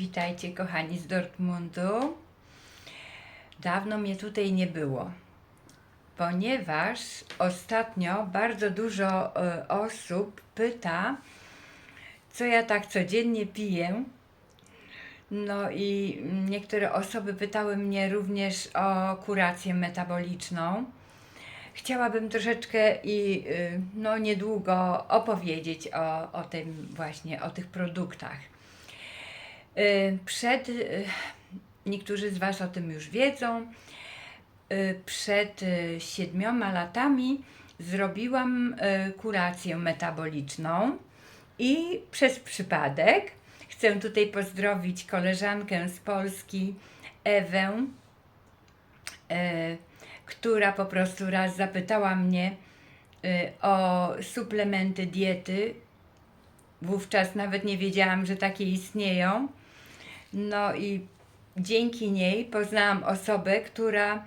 Witajcie kochani z Dortmundu. Dawno mnie tutaj nie było, ponieważ ostatnio bardzo dużo e, osób pyta, co ja tak codziennie piję. No i niektóre osoby pytały mnie również o kurację metaboliczną. Chciałabym troszeczkę i y, no niedługo opowiedzieć o, o tym właśnie, o tych produktach. Y, Przed, y, niektórzy z Was o tym już wiedzą, y, przed siedmioma latami zrobiłam kurację metaboliczną i przez przypadek chcę tutaj pozdrowić koleżankę z Polski, Ewę, która po prostu raz zapytała mnie o suplementy diety. Wówczas nawet nie wiedziałam, że takie istnieją. No i dzięki niej poznałam osobę, która e,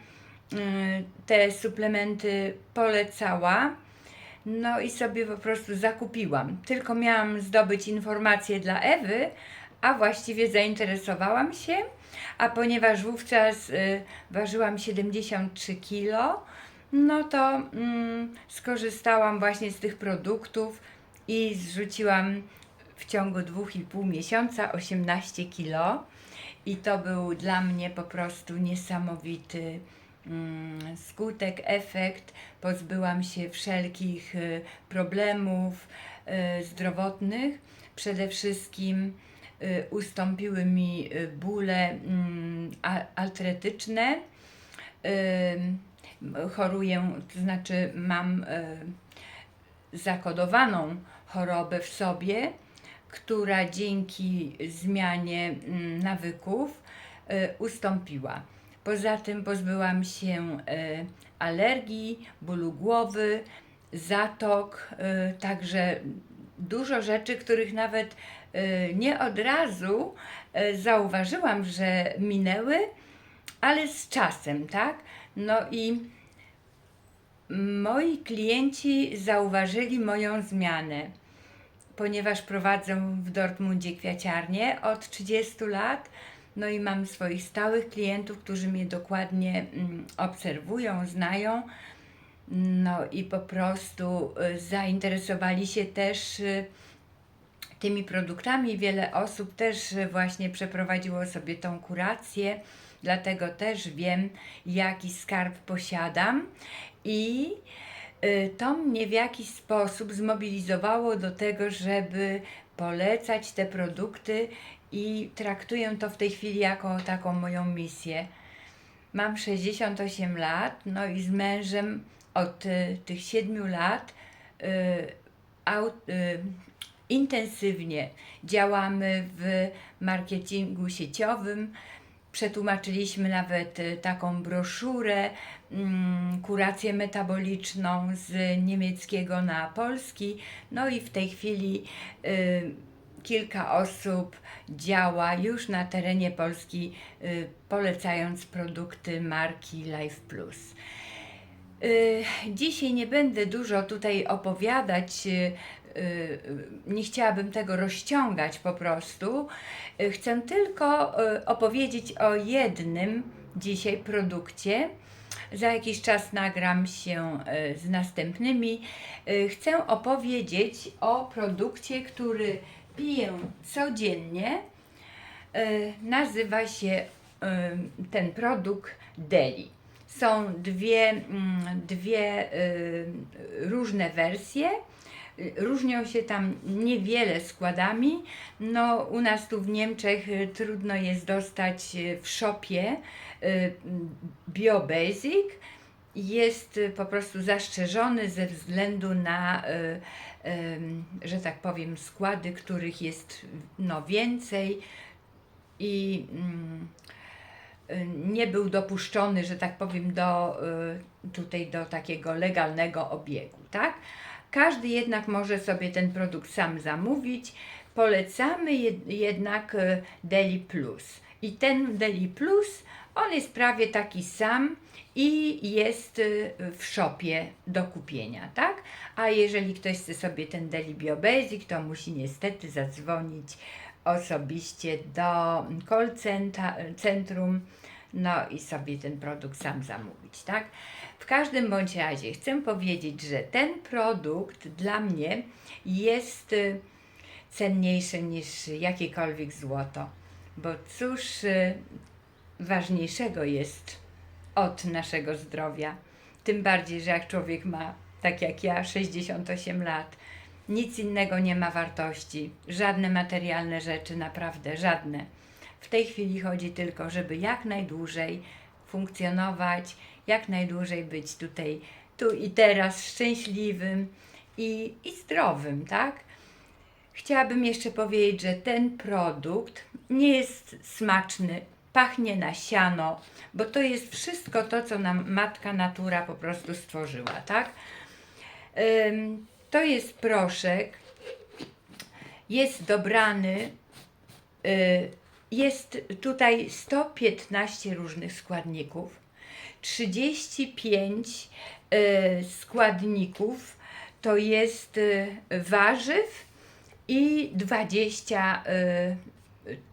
te suplementy polecała. No i sobie po prostu zakupiłam. Tylko miałam zdobyć informacje dla Ewy, a właściwie zainteresowałam się, a ponieważ wówczas y, ważyłam 73 kg, no to mm, skorzystałam właśnie z tych produktów i zrzuciłam w ciągu 2,5 miesiąca 18 kg. I to był dla mnie po prostu niesamowity mm, skutek, efekt. Pozbyłam się wszelkich y, problemów y, zdrowotnych. Przede wszystkim y, ustąpiły mi bóle mm, artretyczne. Choruję, to znaczy mam zakodowaną chorobę w sobie, która dzięki zmianie mm, nawyków y, ustąpiła. Poza tym pozbyłam się y, alergii, bólu głowy, zatok, y, także dużo rzeczy, których nawet nie od razu zauważyłam, że minęły, ale z czasem, tak? No i moi klienci zauważyli moją zmianę, ponieważ prowadzę w Dortmundzie kwiaciarnię od 30 lat. No i mam swoich stałych klientów, którzy mnie dokładnie mm, obserwują, znają. No i po prostu y, zainteresowali się też y, tymi produktami. Wiele osób też y, właśnie przeprowadziło sobie tą kurację, dlatego też wiem, jaki skarb posiadam i to mnie w jakiś sposób zmobilizowało do tego, żeby polecać te produkty i traktuję to w tej chwili jako taką moją misję. Mam 68 lat, no i z mężem od y, tych 7 lat y, au, y, intensywnie działamy w marketingu sieciowym. Przetłumaczyliśmy nawet y, taką broszurę, mm, kurację metaboliczną z niemieckiego na polski. No i w tej chwili y, kilka osób działa już na terenie Polski, y, polecając produkty marki Life Plus. Dzisiaj nie będę dużo tutaj opowiadać, nie chciałabym tego rozciągać po prostu. Y, Chcę tylko y, opowiedzieć o jednym dzisiaj produkcie. Za jakiś czas nagram się y, z następnymi. Y, Chcę opowiedzieć o produkcie, który piję codziennie. Y, Nazywa się y, ten produkt Deli. Są dwie, mm, dwie y, różne wersje. Y, Różnią się tam niewiele składami. No, u nas tu w Niemczech y, trudno jest dostać y, w shopie BioBasic. Jest po prostu zastrzeżony ze względu na, że tak powiem, składy, których jest no, więcej i mm, nie był dopuszczony, że tak powiem, do tutaj do takiego legalnego obiegu, tak? Każdy jednak może sobie ten produkt sam zamówić. Polecamy jed- jednak y, Deli Plus. I ten Deli Plus, on jest prawie taki sam i jest y, w shopie do kupienia, tak? A jeżeli ktoś chce sobie ten Deli BioBasic, to musi niestety zadzwonić osobiście do call centrum, no i sobie ten produkt sam zamówić, tak? W każdym bądź razie chcę powiedzieć, że ten produkt dla mnie jest y, cenniejszy niż jakiekolwiek złoto, bo cóż y, ważniejszego jest od naszego zdrowia. Tym bardziej, że jak człowiek ma, tak jak ja, 68 lat, nic innego nie ma wartości, żadne materialne rzeczy, naprawdę żadne. W tej chwili chodzi tylko, żeby jak najdłużej funkcjonować, jak najdłużej być tutaj, tu i teraz szczęśliwym i, i zdrowym, tak? Chciałabym jeszcze powiedzieć, że ten produkt nie jest smaczny, pachnie na siano, bo to jest wszystko to, co nam matka natura po prostu stworzyła, tak? To jest proszek, jest dobrany, y, jest tutaj 115 różnych składników, 35 y, składników to jest y, warzyw i 20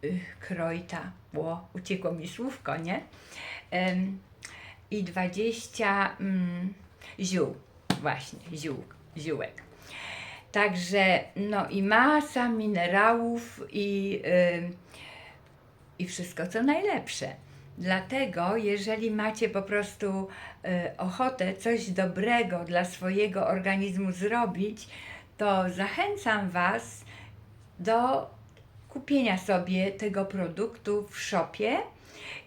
y, krojta. Ło, uciekło mi słówko, nie? I 20 mm, ziół, właśnie, ziół, ziółek. Także, no i masa minerałów i, y, i wszystko co najlepsze. Dlatego, jeżeli macie po prostu y, ochotę coś dobrego dla swojego organizmu zrobić, to zachęcam Was do kupienia sobie tego produktu w shopie.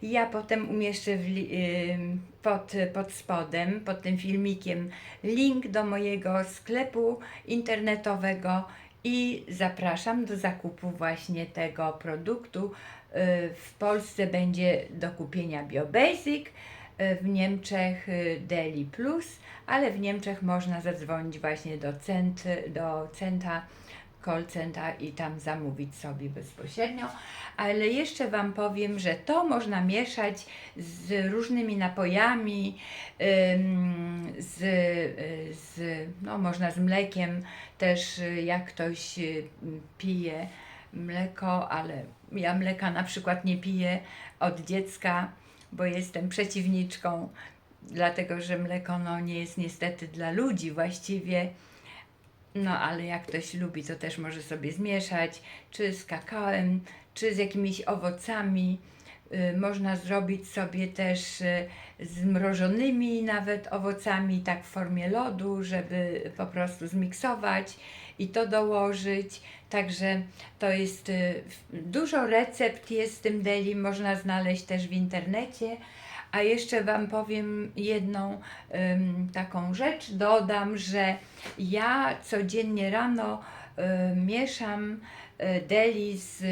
Ja potem umieszczę ym, pod, pod spodem, pod tym filmikiem, link do mojego sklepu internetowego i zapraszam do zakupu właśnie tego produktu. Y, W Polsce będzie do kupienia BioBasic, y, w Niemczech y, Deli Plus, ale w Niemczech można zadzwonić właśnie do, cent, do Centa call centa i tam zamówić sobie bezpośrednio. Ale jeszcze Wam powiem, że to można mieszać z różnymi napojami, z, z, no można z mlekiem też, y, jak ktoś y, pije mleko, ale ja mleka na przykład nie piję od dziecka, bo jestem przeciwniczką, dlatego że mleko no, nie jest niestety dla ludzi właściwie. No, ale jak ktoś lubi, to też może sobie zmieszać, czy z kakałem, czy z jakimiś owocami. Y, można zrobić sobie też y, z mrożonymi nawet owocami, tak w formie lodu, żeby po prostu zmiksować i to dołożyć. Także to jest y, dużo recept jest w tym deli, można znaleźć też w internecie. A jeszcze Wam powiem jedną ym, taką rzecz. Dodam, że ja codziennie rano y, mieszam y, deli z,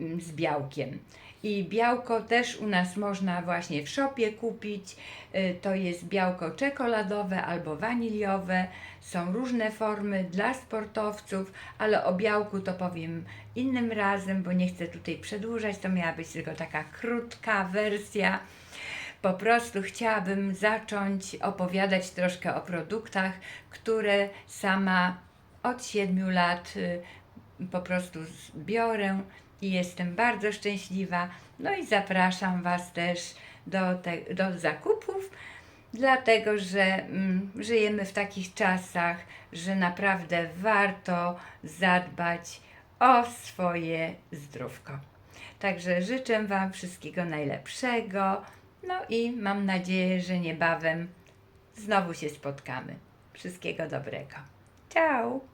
ym, z białkiem. I białko też u nas można właśnie w szopie kupić. Y, To jest białko czekoladowe albo waniliowe. Są różne formy dla sportowców, ale o białku to powiem innym razem, bo nie chcę tutaj przedłużać. To miała być tylko taka krótka wersja. Po prostu chciałabym zacząć opowiadać troszkę o produktach, które sama od 7 lat y, po prostu biorę i jestem bardzo szczęśliwa. No i zapraszam Was też do, te, do zakupów, dlatego że mm, żyjemy w takich czasach, że naprawdę warto zadbać o swoje zdrówko. Także życzę Wam wszystkiego najlepszego. No i mam nadzieję, że niebawem znowu się spotkamy. Wszystkiego dobrego. Ciao!